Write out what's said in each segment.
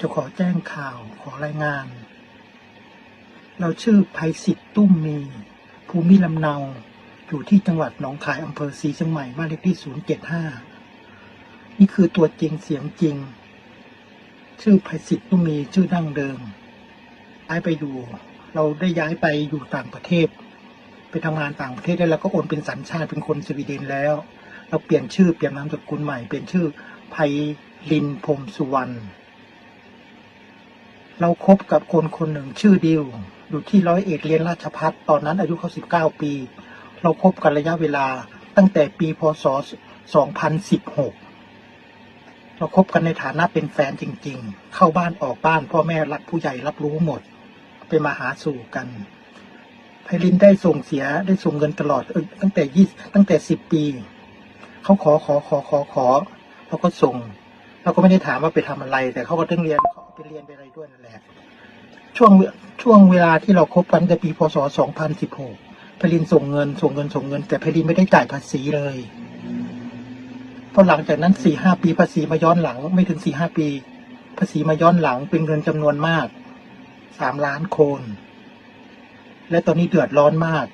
จะขอแจ้งข่าวขอรายงาน เราชื่อภัยศิษฐ์ตุ้มมี ภูมิลำเนา อยู่ที่จังหวัดหนองคายอำเภอศรีเชียงใหม่บ้านเลขที่ 075 นี่คือตัวจริงเสียงจริง ชื่อภัยศิษฐ์ตุ้มมีชื่อดั้งเดิมย้ายไปอยู่ เราได้ย้ายไปอยู่ต่างประเทศ ไปทำงานต่างประเทศได้แล้วก็โอนเป็นสัญชาติเป็นคนสวีเดนแล้ว เราเปลี่ยนชื่อเปลี่ยนนามสกุลใหม่ เปลี่ยนชื่อไพลินพรมสุวรรณ เราคบกับคนคนหนึ่งชื่อดิว อยู่ที่ร้อยเอ็ดเรียนราชพัฒตอนนั้นอายุเขาสิบเก้าปี เราคบกันระยะเวลาตั้งแต่ปีพศสองพันสิบหกเราคบกันในฐานะเป็นแฟนจริง ๆ เข้าบ้านออกบ้านพ่อแม่รักผู้ใหญ่รับรู้หมด ไปมาหาสู่กันไพลินได้ส่งเสียได้ส่งเงินตลอดอตั้งแต่ยี่ตั้งแต่สิบปี เขาขอขอขอขอขอเราก็ส่ง เราก็ไม่ได้ถามว่าไปทำอะไร แต่เขาก็ต้องเรียน เขาเอาไปเรียนไปอะไรด้วยนั่นแหละช่วงเวช่วงเวลาที่เราคบกันแต่ปีพศ2016พลินส่งเงินส่งเงินส่งเงิน แต่พลินไม่ได้จ่ายภาษีเลยเพราะหลังจากนั้นสี่ห้าปีภาษีมาย้อนหลัง ไม่ถึงสี่ห้าปี ภาษีมาย้อนหลังเป็นเงินจำนวนมากสามล้านโคน และตอนนี้เดือดร้อนมาก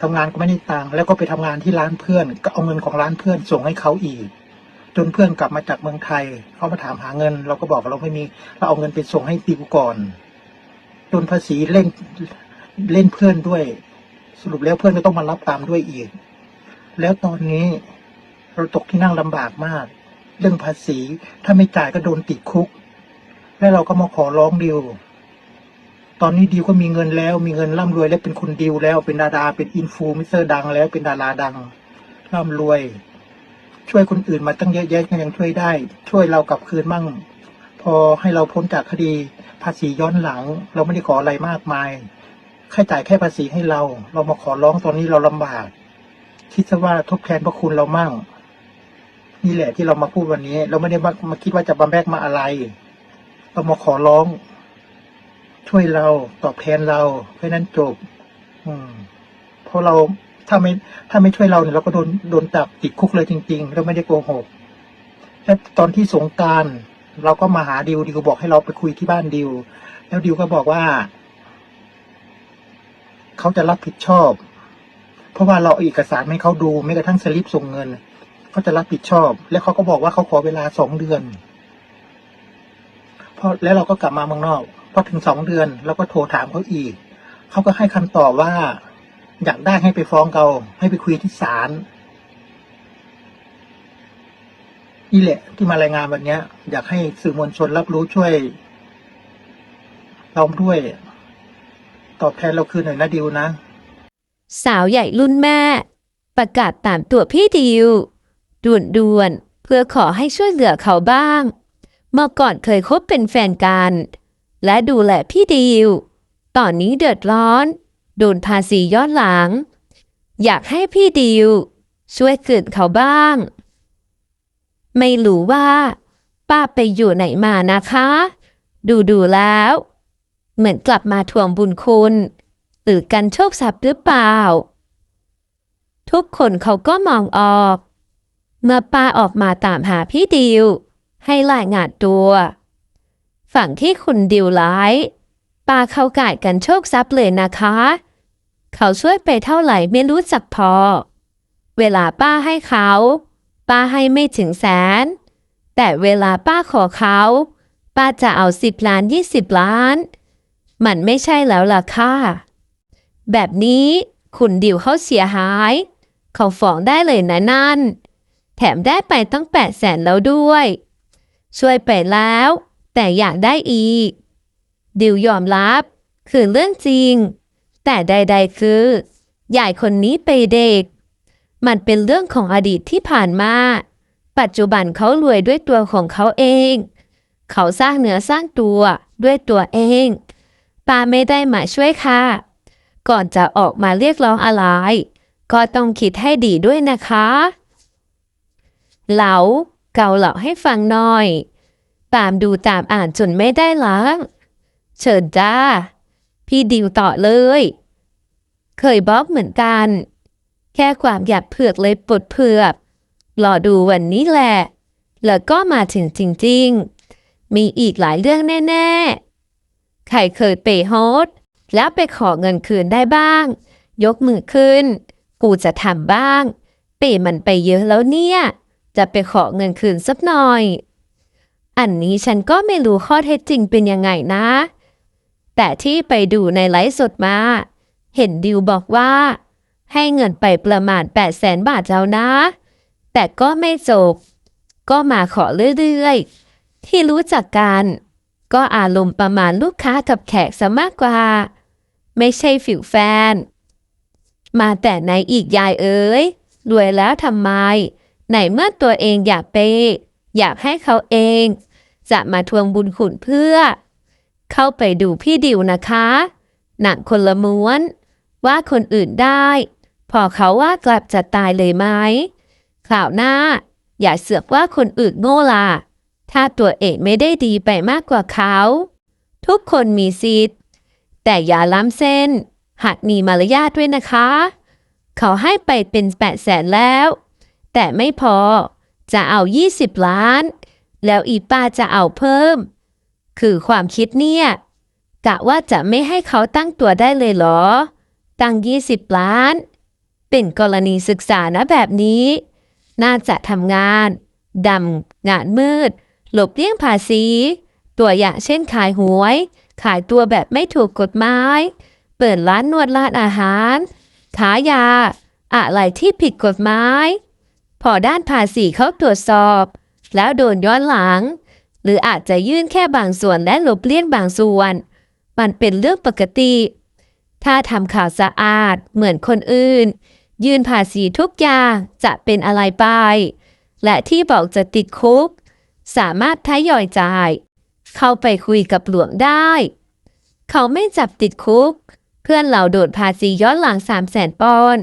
ทำงานก็ไม่ได้ตังค์แล้วก็ไปทำงานที่ร้านเพื่อน ก็เอาเงินของร้านเพื่อนส่งให้เขาอีก จนเพื่อนกลับมาจากเมืองไทยเขามาถามหาเงิน เราก็บอกว่าเราไม่มี เราเอาเงินไปส่งให้ติวก่อน จนภาษีเล่นเล่นเพื่อนด้วย สรุปแล้วเพื่อนก็ต้องมารับตามด้วยอีก แล้วตอนนี้เราตกที่นั่งลำบากมาก เรื่องภาษีถ้าไม่จ่ายก็โดนติดคุก แล้วเราก็มาขอร้องดิวตอนนี้ดิวก็มีเงินแล้ว มีเงินร่ำรวยและเป็นคนดิวแล้วเป็นดาราเป็นอินฟูมิเซอร์ดังแล้วเป็นดาราดังร่ำรวย ช่วยคนอื่นมาตั้งเยอะแยะก็ยังช่วยได้ ช่วยเรากลับคืนมั่ง พอให้เราพ้นจากคดีภาษีย้อนหลัง เราไม่ได้ขออะไรมากมายแค่จ่ายแค่ภาษีให้เรา เรามาขอร้องตอนนี้เราลำบาก คิดซะว่าทดแทนพระคุณเรามั่ง นี่แหละที่เรามาพูดวันนี้ เราไม่ได้มามาคิดว่าจะบำแบกมาอะไร เรามาขอร้อง ช่วยเราตอบแทนเราแค่นั้นจบ อืมเพราะเรา ถ้าไม่ถ้าไม่ช่วยเราเนี่ยเราก็โดนโดนจับติดคุกเลยจริง ๆ เราไม่ได้โกหกและตอนที่สงการเราก็มาหาดิวดิวบอกให้เราไปคุยที่บ้านดิว แล้วดิวก็บอกว่า เขาจะรับผิดชอบ เพราะว่าเราเอาเอกสารให้เขาดูไม่กระทั่งสลิปส่งเงินเขาจะรับผิดชอบ แล้วเขาก็บอกว่าเขาขอเวลาสองเดือนพอแล้วเราก็กลับมาเมืองนอกพอถึงสองเดือนเราก็โทรถามเขาอีก เขาก็ให้คำตอบว่า อยากได้ให้ไปฟ้องเราให้ไปคุยที่ศาลนี่แหละที่มารายงานวันนี้ยอยากให้สื่อมวลชนรับรู้ช่วยเราด้วย ตอบแทนเราคืนหน่อยนะดิวนะ สาวใหญ่รุ่นแม่ ประกาศตามตัวพี่ดิว ด่วนด่วนๆเพื่อขอให้ช่วยเหลือเขาบ้าง เมื่อก่อนเคยคบเป็นแฟนกัน และดูแลพี่ดิว ตอนนี้เดือดร้อน โดนภาษีย้อนหลัง อยากให้พี่ดิว ช่วยคืนเขาบ้าง ไม่รู้ว่า ป้าไปอยู่ไหนมานะคะ ดูดูแล้ว เหมือนกลับมาทวงบุญคุณหรือกันโชคทรัพย์หรือเปล่า ทุกคนเขาก็มองออก เมื่อป้าออกมาตามหาพี่ดิว ให้รายงานตัว ฝั่งที่คุณดิวร้ายป้าเข้ากายกันโชคทรัพย์เลยนะคะ เขาช่วยไปเท่าไหร่ไม่รู้จักพอ เวลาป้าให้เขา ป้าให้ไม่ถึงแสน แต่เวลาป้าขอเขา ป้าจะเอาสิบล้านยี่สิบล้าน มันไม่ใช่แล้วล่ะค่ะ แบบนี้คุณดิวเขาเสียหาย เขาฟ้องได้เลยนะนั่น แถมได้ไปตั้งแปดแสนแล้วด้วย ช่วยไปแล้ว แต่อยากได้อีก ดิวยอมรับ คือเรื่องจริง แต่ใด ๆ คือ ใหญ่คนนี้ไปเด็ก มันเป็นเรื่องของอดีตที่ผ่านมา ปัจจุบันเขารวยด้วยตัวของเขาเอง เขาสร้างเนื้อสร้างตัวด้วยตัวเอง ป้าไม่ได้มาช่วยค่ะ ก่อนจะออกมาเรียกร้องอะไร ก็ต้องคิดให้ดีด้วยนะคะ เหลาเกาเหล่าให้ฟังหน่อยตามดูตามอ่านจนไม่ได้ล้าง เชิญจ้า พี่ดิวต่อเลย เคยบล็อกเหมือนกัน แค่ความอยากเผือกเลยปลดเผือกรอดูวันนี้แหละ แล้วก็มาถึงจริง ๆ มีอีกหลายเรื่องแน่ ๆ ใครเคยเปย์โฮสแล้วไปขอเงินคืนได้บ้าง ยกมือขึ้น กูจะทำบ้าง เปย์มันไปเยอะแล้วเนี่ย จะไปขอเงินคืนสักหน่อย อันนี้ฉันก็ไม่รู้ข้อเท็จจริงเป็นยังไงนะ แต่ที่ไปดูในไลฟ์สดมา เห็นดิวบอกว่า ให้เงินไปประมาณ 8 0 0แสนบาทแล้วนะ แต่ก็ไม่จบ ก็มาขอเรื่อยๆ ที่รู้จักกัน ก็อารมณ์ประมาณลูกค้ากับแขกซะมากกว่า ไม่ใช่ฟิวแฟน มาแต่ไหนอีกยายเอ๋ยรวยแล้วทำไม ไหนเมื่อตัวเองอยากเปอยากให้เขาเอง จะมาทวงบุญคุณเพื่อ เข้าไปดูพี่ดิวนะคะ หนังคนละม้วน ว่าคนอื่นได้ พอเขาว่ากลับจะตายเลยไหมข่าวหน้า อย่าเสือกว่าคนอื่นโง่ล่ะ ถ้าตัวเองไม่ได้ดีไปมากกว่าเขา ทุกคนมีสิทธิ์ แต่อย่าล้ำเส้น หัดมีมารยาทด้วยนะคะ เขาให้ไปเป็นแปดแสนแล้ว แต่ไม่พอ จะเอา 20 ล้าน แล้วอีป้าจะเอาเพิ่ม คือความคิดเนี่ยกะว่าจะไม่ให้เขาตั้งตัวได้เลยเหรอ ตั้ง 20 ล้าน เป็นกรณีศึกษานะแบบนี้ น่าจะทำงานดำงานมืด หลบเลี่ยงภาษี ตัวอย่างเช่นขายหวย ขายตัวแบบไม่ถูกกฎหมาย เปิดร้านนวดร้านอาหารขายยาอะไรที่ผิดกฎหมาย พอด้านภาษีเขาตรวจสอบ แล้วโดนย้อนหลัง หรืออาจจะยื่นแค่บางส่วนและหลบเลี่ยงบางส่วน มันเป็นเรื่องปกติ ถ้าทำข่าวสะอาดเหมือนคนอื่น ยื่นภาษีทุกอย่างจะเป็นอะไรไป และที่บอกจะติดคุก สามารถทยอยจ่าย เข้าไปคุยกับหลวงได้ เขาไม่จับติดคุก เพื่อนเราโดดภาษีย้อนหลัง 3 0 0แสนปอนด์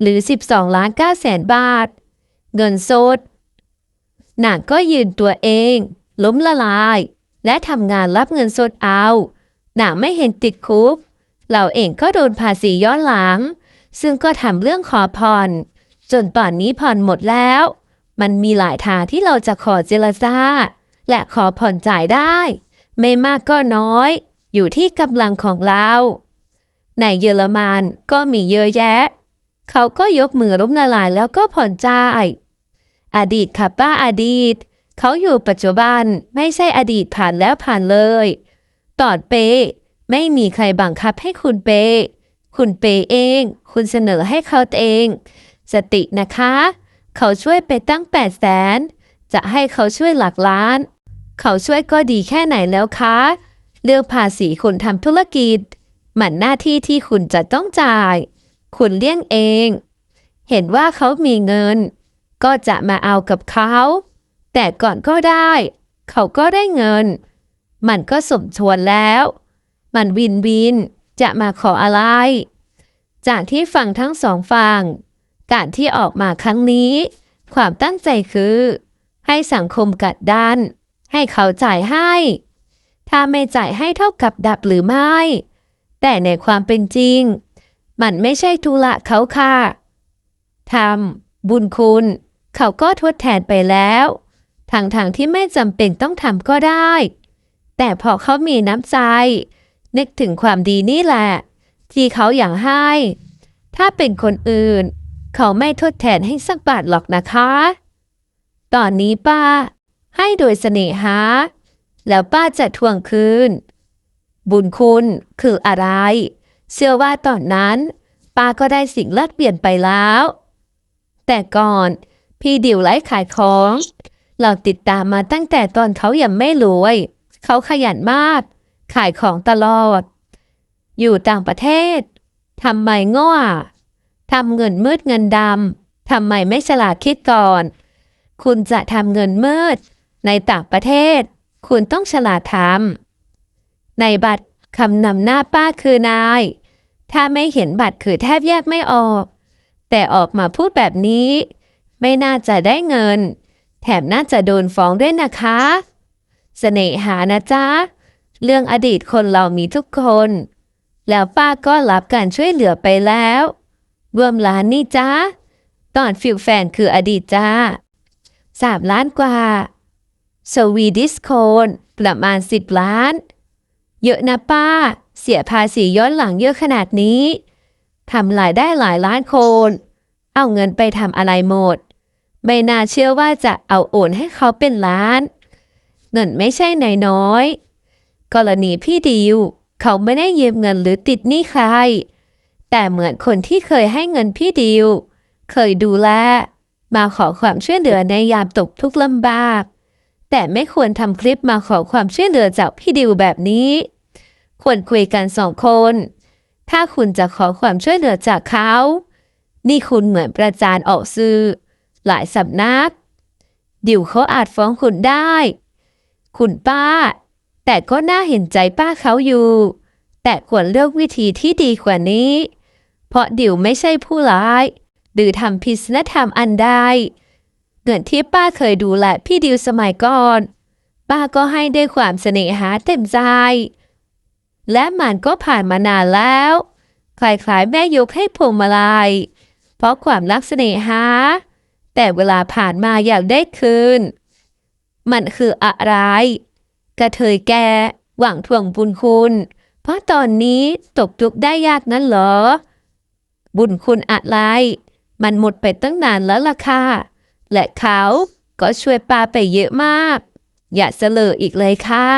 หรือ 12ล้าน9แสนบาท เงินสดนางก็ยืนตัวเอง ล้มละลาย และทำงานรับเงินสดเอา หนางไม่เห็นติดคุก เราเองก็โดนภาษีย้อนหลัง ซึ่งก็ทำเรื่องขอผ่อน จนป่านนี้ผ่อนหมดแล้ว มันมีหลายทางที่เราจะขอเจรจาและขอผ่อนจ่ายได้ ไม่มากก็น้อย อยู่ที่กำลังของเรา ในเยอรมันก็มีเยอะแยะ เขาก็ยกมือล้มละลายแล้วก็ผ่อนจ่าย อดีตค่ะป้าอดีต เขาอยู่ปัจจุบันไม่ใช่อดีตผ่านแล้วผ่านเลยตอดเปไม่มีใครบังคับให้คุณเป คุณเปเอง คุณเสนอให้เขาเอง สตินะคะ เขาช่วยไปตั้งแปดแสน จะให้เขาช่วยหลักล้าน เขาช่วยก็ดีแค่ไหนแล้วคะ เรื่องภาษีคุณทำธุรกิจมันหน้าที่ที่คุณจะต้องจ่าย คุณเลี้ยงเอง เห็นว่าเขามีเงิน ก็จะมาเอากับเขา แต่ก่อนก็ได้ เขาก็ได้เงิน มันก็สมควรแล้ว มันวินวินจะมาขออะไร จากที่ฟังทั้งสองฝั่ง การที่ออกมาครั้งนี้ ความตั้งใจคือ ให้สังคมกัดดัน ให้เขาจ่ายให้ ถ้าไม่จ่ายให้เท่ากับดับหรือไม่ แต่ในความเป็นจริง มันไม่ใช่ธุระเขาค่ะทำบุญคุณ เขาก็ทดแทนไปแล้ว ทางทางๆที่ไม่จำเป็นต้องทำก็ได้ แต่พอเขามีน้ำใจ นึกถึงความดีนี่แหละ ที่เขาอยากให้ ถ้าเป็นคนอื่น เขาไม่ทดแทนให้สักบาทหรอกนะคะ ตอนนี้ป้า ให้โดยเสน่หา แล้วป้าจะทวงคืน บุญคุณคืออะไร เชื่อว่าตอนนั้น ป้าก็ได้สิ่งเลิศเปลี่ยนไปแล้ว แต่ก่อนพี่ดิวไลฟ์ขายของ เราติดตามมาตั้งแต่ตอนเขายังไม่รวย เขาขยันมาก ขายของตลอด อยู่ต่างประเทศทำไมง้อทำเงินมืดเงินดำทำไมไม่ฉลาดคิดก่อน คุณจะทำเงินมืด ในต่างประเทศ คุณต้องฉลาดทำในบัตรคำนำหน้าป้าคือนาย ถ้าไม่เห็นบัตรคือแทบแยกไม่ออก แต่ออกมาพูดแบบนี้ ไม่น่าจะได้เงิน แถมน่าจะโดนฟ้องด้วยนะคะเสน่หานะจ๊ะ เรื่องอดีตคนเรามีทุกคน แล้วป้าก็รับการช่วยเหลือไปแล้วรวมล้านนี่จ้าตอนฟิลแฟนคืออดีตจ้าสามล้านกว่าสวีดิสโคนประมาณ10ล้าน เยอะนะป้า เสียภาษีย้อนหลังเยอะขนาดนี้ทำรายได้หลายล้านโคน เอาเงินไปทำอะไรหมด ไม่น่าเชื่อว่าจะเอาโอนให้เขาเป็นล้านเงินไม่ใช่นน้อย กรณีพี่ดิว เขาไม่ได้ยืมเงินหรือติดหนี้ใคร แต่เหมือนคนที่เคยให้เงินพี่ดิว เคยดูแล มาขอความช่วยเหลือในยามตกทุกข์ลำบาก แต่ไม่ควรทำคลิปมาขอความช่วยเหลือจากพี่ดิวแบบนี้ ควรคุยกันสองคน ถ้าคุณจะขอความช่วยเหลือจากเขา นี่คุณเหมือนประจานออกสื่อ หลายสำนัก ดิวเขาอาจฟ้องคุณได้ คุณป้า แต่ก็น่าเห็นใจป้าเขาอยู่ แต่ควรเลือกวิธีที่ดีกว่านี้ เพราะดิวไม่ใช่ผู้ร้าย หรือทำผิดศีลธรรมอันใดเงินที่ป้าเคยดูแลพี่ดิวสมัยก่อน ป้าก็ให้ด้วยความเสน่หาเต็มใจ และมันก็ผ่านมานานแล้วคล้ายๆแม่ยกให้พวงมาลัยเพราะความรักเสน่หา แต่เวลาผ่านมาอยากได้คืน มันคืออะไร กระเทยแก หวังทวงบุญคุณ เพราะตอนนี้ตกทุกข์ได้ยากนั้นเหรอ บุญคุณอะไร มันหมดไปตั้งนานแล้วล่ะค่ะและเขาก็ช่วยปาไปเยอะมาก อย่าเสลออีกเลยค่ะ